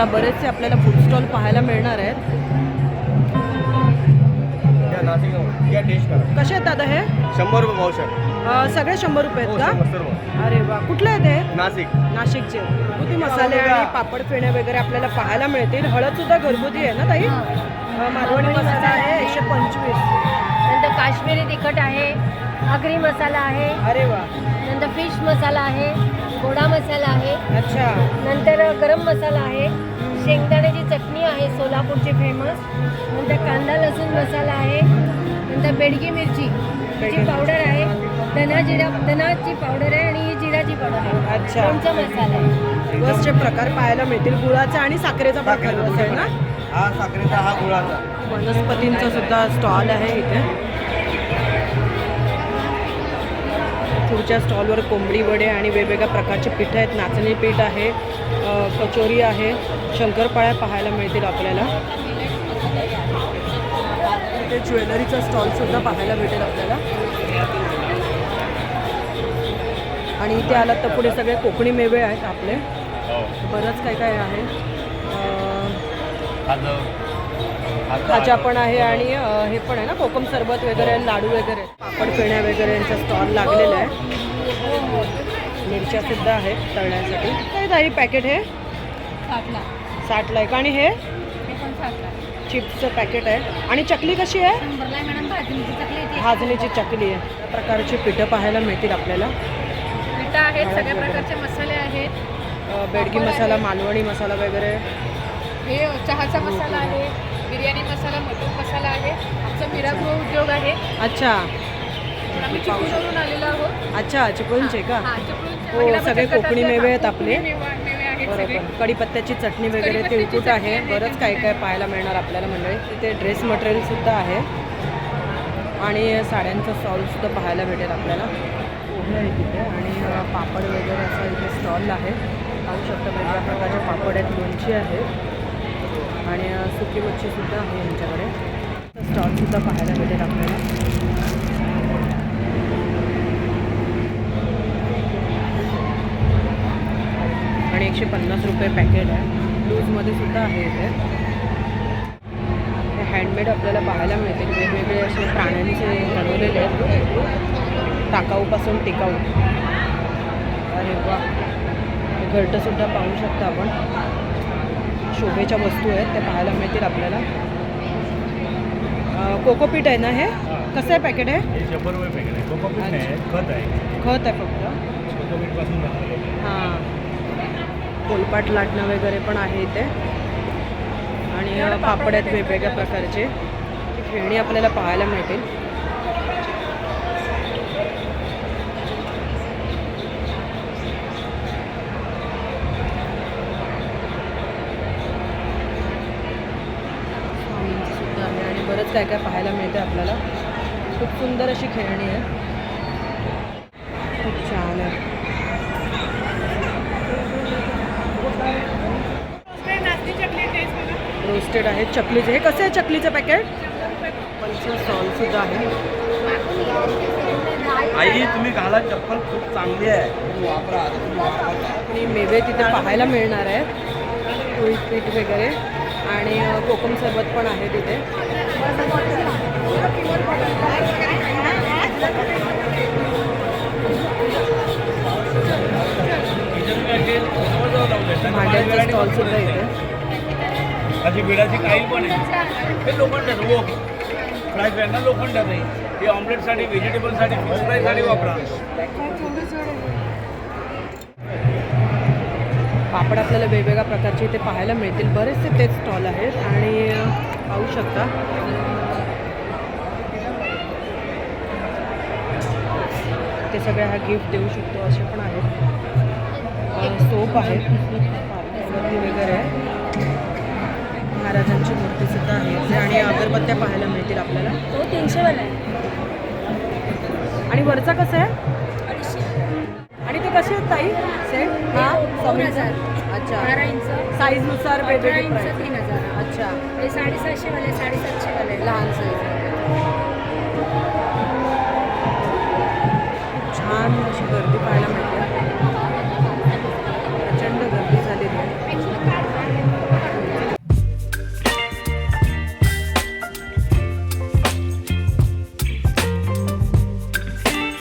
शकता बरेचसे आपल्याला फूड स्टॉल पाहायला मिळणार आहेत. कसे आहेत दादा हे? शंभर रुपये पावशर. अ, सगळे शंभर रुपये हो आहेत का? शंभर सर्व. अरे वा कुठले आहेत हे? नाशिक नाशिकचे. घरगुती मसाले आणि पापड फेण्या वगैरे आपल्याला पाहायला मिळतील. हळद सुद्धा घरगुती आहे ना ताई? अ, मालवणी मसाला आहे एकशे पंचवीस. नंतर काश्मीरी तिखट आहे. आगरी मसाला आहे. अरे वा. नंतर फिश मसाला आहे. गोडा मसाला आहे. अच्छा. नंतर गरम मसाला आहे. शेंगदाण्याची चटणी आहे सोलापूरची फेमस नंतर कांदा लसूण मसाला आहे. नंतर बेडगी मिरची ची पावडर आहे. धना जिरा धनाची पावडर आहे आणि ही जिराची पावडर आहे. अच्छा. लोणचा मसाला आहे? बसचे प्रकार पाहायला मिळतील. गुळाचा आणि साखरेचा प्रकार असेल ना. हा साखरेचा हा गुळाचा. वनस्पतींचा सुद्धा स्टॉल आहे इथे. पुढच्या स्टॉलवर कोंबडी वडे आणि वेगवेगळ्या प्रकारचे पीठ आहेत. नाचणी पीठ आहे कचोरी आहे शंकरपाळ्या पाहायला मिळतील आपल्याला. इथे ज्वेलरीचा स्टॉलसुद्धा पाहायला भेटेल आपल्याला. आणि इथे आलात तर पुढे सगळे कोकणी मेवे आहेत आपले. बरंच काय काय आहे. खाजा पण आहे आणि हे पण आहे ना कोकम सरबत वगैरे लाडू वगैरे. पापड फेण्या वगैरे यांचा स्टॉल लागलेला आहे. मिरच्या सुद्धा आहेत तळण्यासाठी. काय ताई पॅकेट हे? साठला. साठला आहे आणि हे? हे चिप्सचं पॅकेट आहे. आणि चकली कशी आहे? भाजणीची चकली आहे प्रकारची पिठं पाहायला मिळतील आपल्याला. पिठं आहेत सगळ्या प्रकारचे मसाले आहेत. बेडगी मसाला मालवणी मसाला वगैरे. हे चहाचा मसाला आहे. बिर्याणी मसाला मटन मसाला आहे. आमचा मिरागृह उद्योग आहे. अच्छा. आम्ही चिपळूणवरून आलेलो आहोत. अच्छा चिपळूणचे का? हा, चिपळूणच्या हो, महिला सगळे बचत कोकणी मेवे आहेत आपले. मेवा- मेवे आहेत सगळे. बरोबर. कढीपत्त्याची चटणी वगैरे कढीपत्त्याची तिळकूट चटणी आहे. बरंच काय काय पाहायला मिळणार आपल्याला मंडळी. तिथे ड्रेस मटेरियल सुद्धा आहे. आणि साड्यांचा स्टॉल सुद्धा पाहायला भेटेल आपल्याला. पोहे आहे तिथे. आणि अ, पापड वगैरे असा इथे स्टॉल आहे. पाहू शकता वेगवेगळ्या प्रकारचे पापड आहेत. लोणची आहे. आणि सुकी मच्छीसुद्धा आहे यांच्याकडे स्टॉलसुद्धा पाहायला भेटेल आपल्याला. आणि एकशे पन्नास रुपये पॅकेट आहे. लूजमध्ये सुद्धा आहे इथे. हे हँडमेड आपल्याला पाहायला मिळतील. वेगवेगळे असे प्राण्यांचे बनवलेले आहेत. टाकाऊपासून टिकाऊ. अरे वा. हे घरटंसुद्धा पाहू शकता आपण. शोभेच्या वस्तू आहेत त्या पाहायला मिळतील आपल्याला. कोकोपीट आहे ना हे? कसं आहे पॅकेट आहे शंभर रुपये पॅकेट आहे. कोकोपीट नाही आहे, खत आहे. खत आहे फक्त. हां. पोलपाट लाटणं वगैरे पण आहे इथे. आणि पापड आहेत वेगवेगळ्या प्रकारचे. खेळणी आपल्याला पाहायला मिळतील स्वामींचं सुद्धा आहे आणि बरंच काय काय पाहायला मिळते आपल्याला. खूप सुंदर अशी खेळणी आहे. खूप छान आहे. रोस्टेड आहे चकलीचे. हे कसं आहे चकलीचं पॅकेट पंचवीस आहे. आई तुम्ही घाला चप्पल खूप चांगली आहे. तुम्ही वापरा तुम्ही वापरा. आणि मेवे तिथे पाहायला मिळणार आहेत पोळी पीठ वगैरे. आणि कोकम सरबत पण आहे तिथे. भांड्यांचा स्टॉल सुद्धा इथे. अशी बिडाची काही पण आहे. हे लोखंडाचं वो फ्राय ना लोखंडाचं आहे. हे ऑमलेटसाठी व्हेजिटेबलसाठी फिश फ्रायसाठी वापरा. पापड आपल्याला वेगवेगळ्या प्रकारचे इथे पाहायला मिळतील. बरेचसे तेच स्टॉल आहेत आणि पाहू शकता. ते सगळे हा गिफ्ट देऊ शकतो असे पण आहेत. सोप आहेत. वगैरे. आहे महाराजांची मूर्ती सुद्धा आहे आणि अगरबत्त्या पाहायला मिळतील आपल्याला. तो तीनशे वाला आहे. आणि वरचा कसं आहे? ते कसे आहेत ताई? सेट हा दोन हजार. अच्छा. बारा इंच. साईजनुसार अठरा वेगवेगळी इंच तीन हजार. अच्छा. हे साडेसातशे वाले साडेसातशे वाले लहान साईज